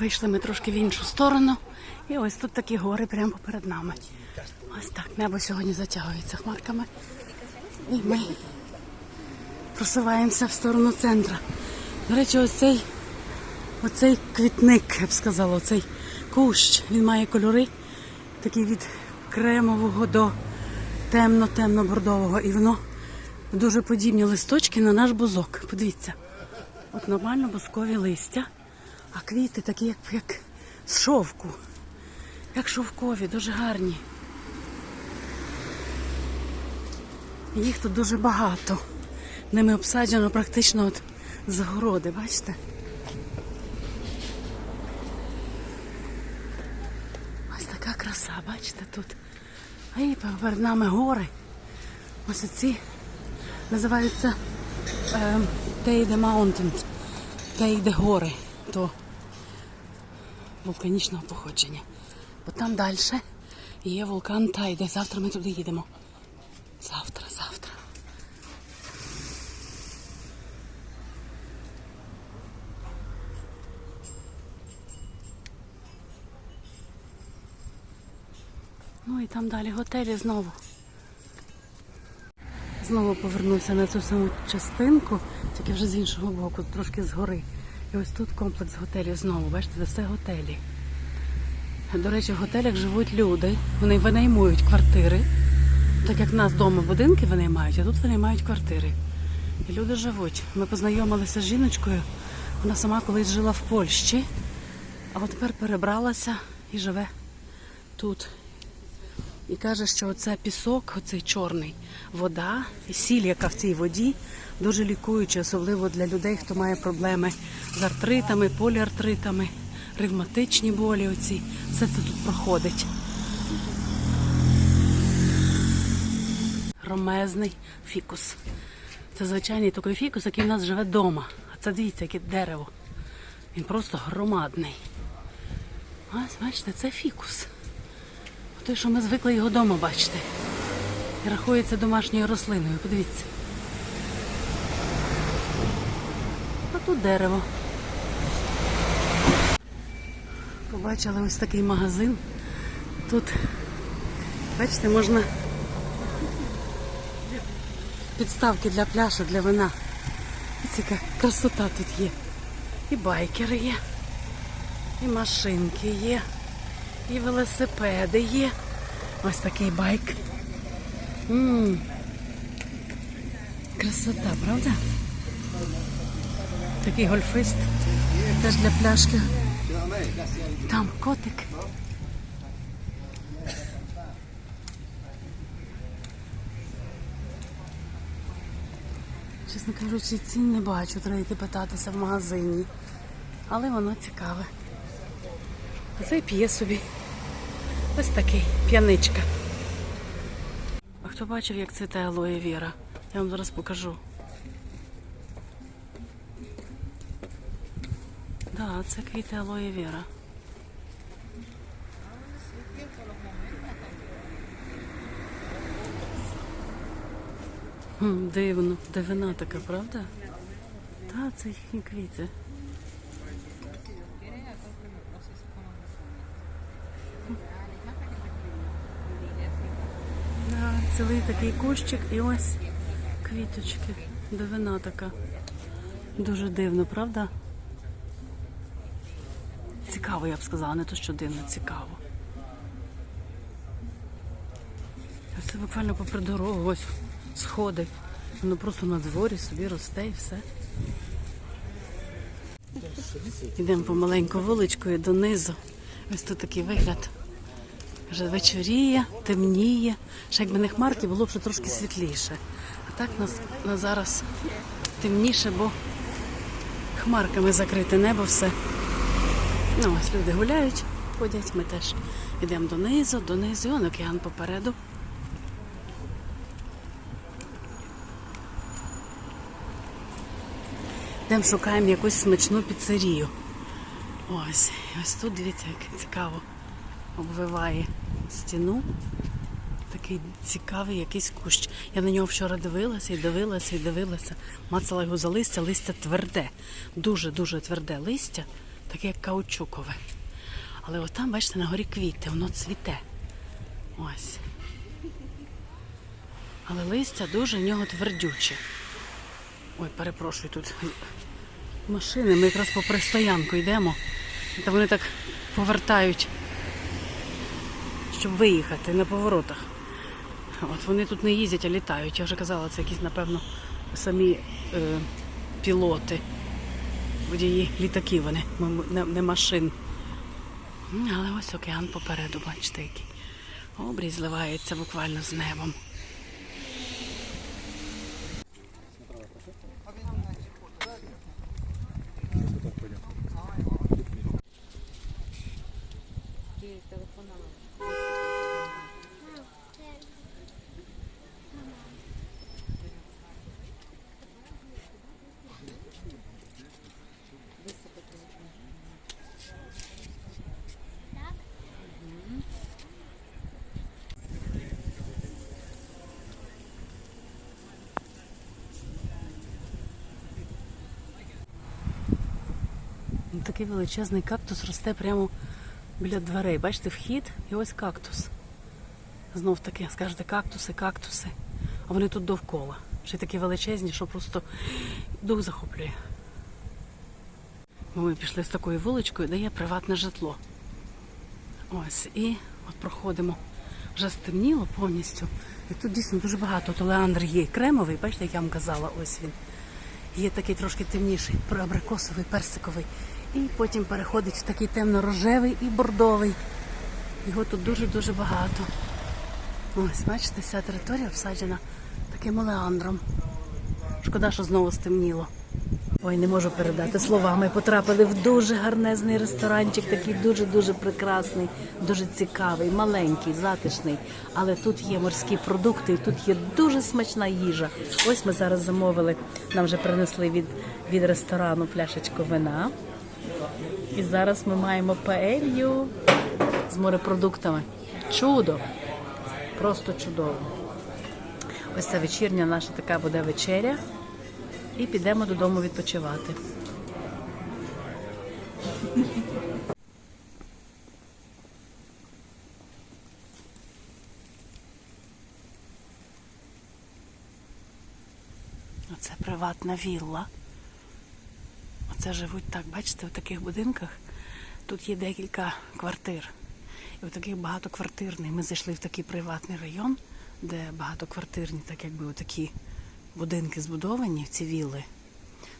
Вийшли ми трошки в іншу сторону. І ось тут такі гори прямо перед нами. Ось так, небо сьогодні затягується хмарками. І ми просуваємося в сторону центра. До речі, ось цей, оцей квітник, я б сказала, оцей кущ, він має кольори такі від кремового до темно-темно-бордового. І воно дуже подібні листочки на наш бузок. Подивіться. От нормально бузкові листя, а квіти такі, як, як з шовку. Як шовкові, дуже гарні. Їх тут дуже багато. Ними обсаджено практично от загороди, бачите? Ось така краса, бачите тут. А і перед нами гори. Ось ці називаються е, Тейде Mountain. Тейде гори. То вулканічного походження. Бо там далі є вулкан Тайде. Завтра ми туди їдемо. Завтра, завтра. Ну і там далі готелі знову. Знову повернувся на цю саму частинку, тільки вже з іншого боку, трошки згори. І ось тут комплекс готелів знову. Бачите, це все готелі. До речі, в готелях живуть люди. Вони винаймують квартири. Так як в нас вдома будинки винаймають, а тут винаймають квартири. І люди живуть. Ми познайомилися з жіночкою. Вона сама колись жила в Польщі, а от тепер перебралася і живе тут. І каже, що оце пісок, оцей чорний, вода сіль, яка в цій воді, дуже лікуюча, особливо для людей, хто має проблеми з артритами, поліартритами, ревматичні болі. Оці. Все це тут проходить. Ромезний фікус. Це звичайний такий фікус, який в нас живе вдома. А це дивіться, яке дерево. Він просто громадний. Ось, бачите, це фікус. Той, що ми звикли його вдома бачити. Рахується домашньою рослиною. Подивіться. А тут дерево. Побачили ось такий магазин. Тут, бачите, можна підставки для пляшок, для вина. Ось яка красота тут є. І байкери є, і машинки є. І велосипеди є. Ось такий байк. м Красота, правда? Такий гольфист. Теж для пляшки. Там котик. Чесно кажучи, цін не бачу, треба йти питатися в магазині. Але воно цікаве. А цей п'є собі. Ось такий п'яничка. А хто бачив, як цвіте алоє Віра? Я вам зараз покажу. Так, да, це квіти алоє Віра. Дивно, дивина така, правда? Так, це їхні квіти. Да, цілий такий кущик і ось квіточки. Дивина така. Дуже дивно, правда? Цікаво, я б сказала, не то що дивно, цікаво. Це буквально попри дорогу, ось сходи. Воно просто на дворі собі росте і все. Йдемо помаленьку вуличкою донизу. Ось тут такий вигляд. Вже вечоріє, темніє. Ще якби не хмарки, було б ще трошки світліше. А так нас на зараз темніше, бо хмарками закрите небо все. Ну, ось люди гуляють, ходять, ми теж йдемо донизу, донизу, он океан попереду. Йдемо шукаємо якусь смачну піцерію. Ось, ось тут, дивіться, як цікаво обвиває стіну. Такий цікавий якийсь кущ. Я на нього вчора дивилася і дивилася і дивилася. Мацала його за листя, листя тверде, дуже-дуже тверде листя. таке як каучукове. Але отам, бачите, на горі квіти, воно цвіте. Ось. Але листя дуже в нього твердюче. Ой, перепрошую, тут машини. Ми якраз попри стоянку йдемо. Та вони так повертають, щоб виїхати на поворотах. От вони тут не їздять, а літають. Я вже казала, це якісь, напевно, самі е, пілоти. Водії літаки вони, не, машин. Але ось океан попереду, бачите, який. Обрій зливається буквально з небом. Такий величезний кактус росте прямо біля дверей. Бачите, вхід і ось кактус. Знов таки, скажете, кактуси, кактуси. А вони тут довкола. Ще такі величезні, що просто дух захоплює. Ми пішли з такою вуличкою, де є приватне житло. Ось, і от проходимо. Вже стемніло повністю. І тут дійсно дуже багато. От олеандр є кремовий, бачите, як я вам казала, ось він. Є такий трошки темніший, абрикосовий, персиковий. І потім переходить в такий темно-рожевий і бордовий. Його тут дуже-дуже багато. Ось, бачите, вся територія обсаджена таким олеандром. Шкода, що знову стемніло. Ой, не можу передати словами. Потрапили в дуже гарнезний ресторанчик, такий дуже-дуже прекрасний, дуже цікавий, маленький, затишний. Але тут є морські продукти, і тут є дуже смачна їжа. Ось ми зараз замовили. Нам вже принесли від, від ресторану пляшечку вина. І зараз ми маємо паелью з морепродуктами. Чудо! Просто чудово. Ось ця вечірня наша така буде вечеря. І підемо додому відпочивати. Оце приватна вілла. Оце живуть так, бачите, в таких будинках. Тут є декілька квартир. І в таких багатоквартирний. Ми зайшли в такий приватний район, де багатоквартирні, так якби такі будинки збудовані, ці вілли.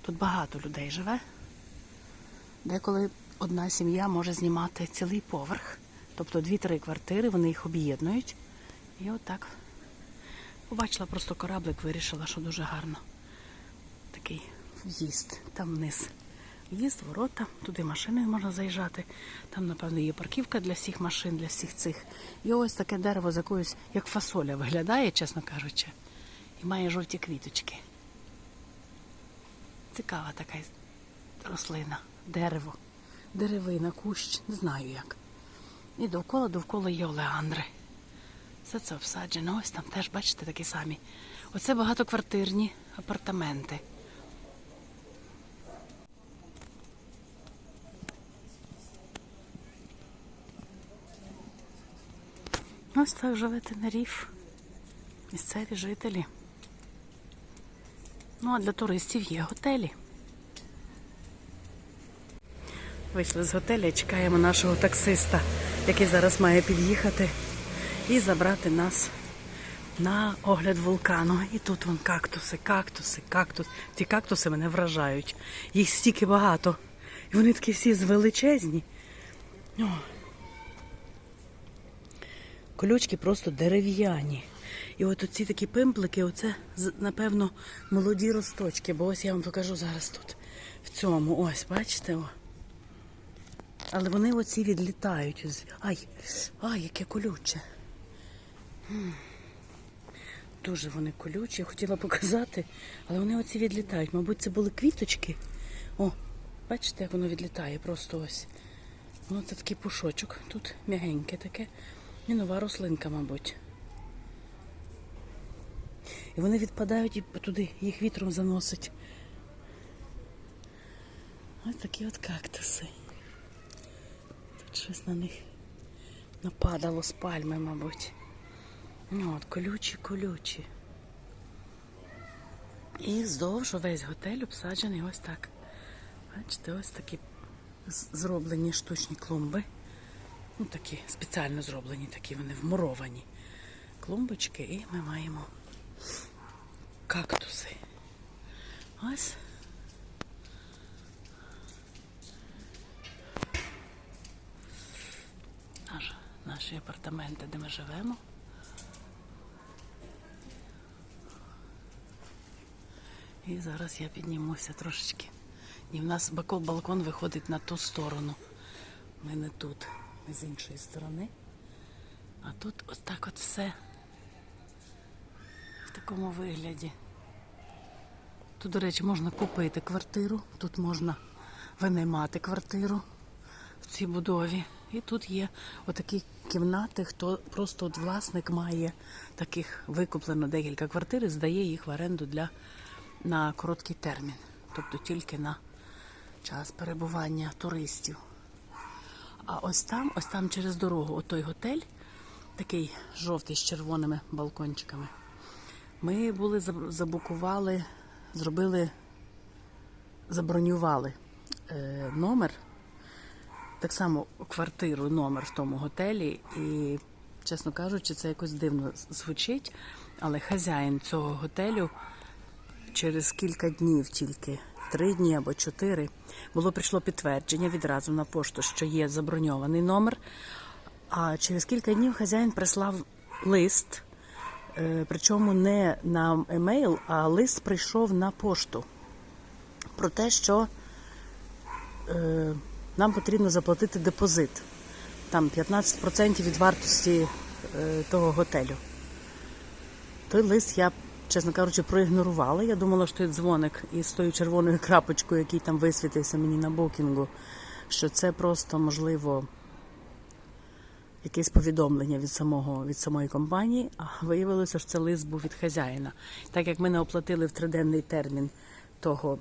Тут багато людей живе. Деколи одна сім'я може знімати цілий поверх, тобто дві-три квартири, вони їх об'єднують. І отак. Побачила просто кораблик, вирішила, що дуже гарно. Такий в'їзд, там вниз. В'їзд, ворота, туди машиною можна заїжджати. Там, напевно, є парківка для всіх машин, для всіх цих. І ось таке дерево з якоюсь, як фасоля виглядає, чесно кажучи. І має жовті квіточки. Цікава така рослина, дерево, деревина, кущ, не знаю як. І довкола, довкола є олеандри. Все це обсаджено. Ось там теж, бачите, такі самі. Оце багатоквартирні апартаменти. Ось так живе Тенеріф. Місцеві жителі. Ну, а для туристів є готелі. Вийшли з готеля і чекаємо нашого таксиста, який зараз має під'їхати і забрати нас на огляд вулкану. І тут вон кактуси, кактуси, кактус. Ці кактуси мене вражають. Їх стільки багато. І вони такі всі величезні. О. Колючки просто дерев'яні. І от оці такі пимплики, оце, напевно, молоді росточки, бо ось я вам покажу зараз тут. В цьому. Ось, бачите? О. Але вони оці відлітають. Ай, ай, яке колюче. Дуже вони колючі, я хотіла показати, але вони оці відлітають. Мабуть, це були квіточки. О, бачите, як воно відлітає просто ось. Воно це такий пушочок. Тут м'ягеньке таке. І нова рослинка, мабуть. І вони відпадають і туди, їх вітром заносить. Ось такі от кактуси. щось на них нападало з пальми, мабуть. Ну, от, колючі, колючі. І вздовж весь готель обсаджений ось так. Бачите, ось такі зроблені штучні клумби. Ну, такі спеціально зроблені, такі вони вмуровані клумбочки, і ми маємо кактуси. Ось. Наш, наші апартаменти, де ми живемо. І зараз я піднімуся трошечки. І в нас балкон виходить на ту сторону. Ми не тут, з іншої сторони. А тут ось так от все в такому вигляді. Тут, до речі, можна купити квартиру, тут можна винаймати квартиру в цій будові. І тут є отакі кімнати, хто просто от власник має таких викуплено декілька квартир і здає їх в оренду для на короткий термін, тобто тільки на час перебування туристів. А ось там, ось там через дорогу, отой готель, такий жовтий з червоними балкончиками. Ми були забукували, зробили, забронювали е, номер, так само квартиру, номер в тому готелі. І, чесно кажучи, це якось дивно звучить, але хазяїн цього готелю через кілька днів тільки. Три дні або чотири було прийшло підтвердження відразу на пошту, що є заброньований номер. А через кілька днів хазяїн прислав лист, е, причому не на емейл, а лист прийшов на пошту про те, що е, нам потрібно заплатити депозит. Там 15% від вартості е, того готелю. Той лист я, чесно кажучи, проігнорувала. Я думала, що той дзвоник із тою червоною крапочкою, який там висвітився мені на букінгу, що це просто можливо якесь повідомлення від самого від самої компанії, а виявилося, що це лист був від хазяїна. Так як ми не оплатили в триденний термін того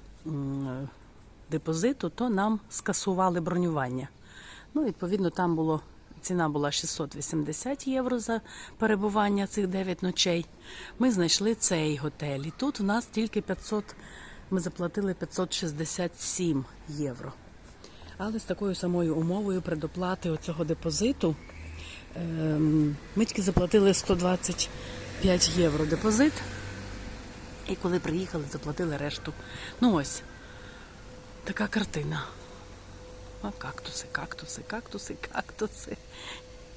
депозиту, то нам скасували бронювання. Ну, відповідно, там було ціна була 680 євро за перебування цих 9 ночей. Ми знайшли цей готель. І тут у нас тільки 500, ми заплатили 567 євро. Але з такою самою умовою предоплати оцього депозиту ем, ми тільки заплатили 125 євро депозит. І коли приїхали, заплатили решту. Ну ось, така картина. А кактуси, кактуси, кактуси, кактуси.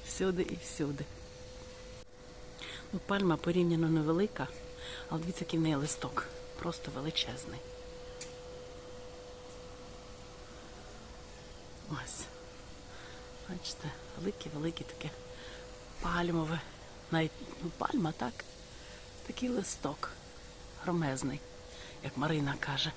Всюди і всюди. Ну, пальма порівняно невелика, але дивіться, який в неї листок. Просто величезний. Ось. Бачите, велике-велике таке пальмове. Навіть ну, пальма, так? Такий листок. Громезний, як Марина каже.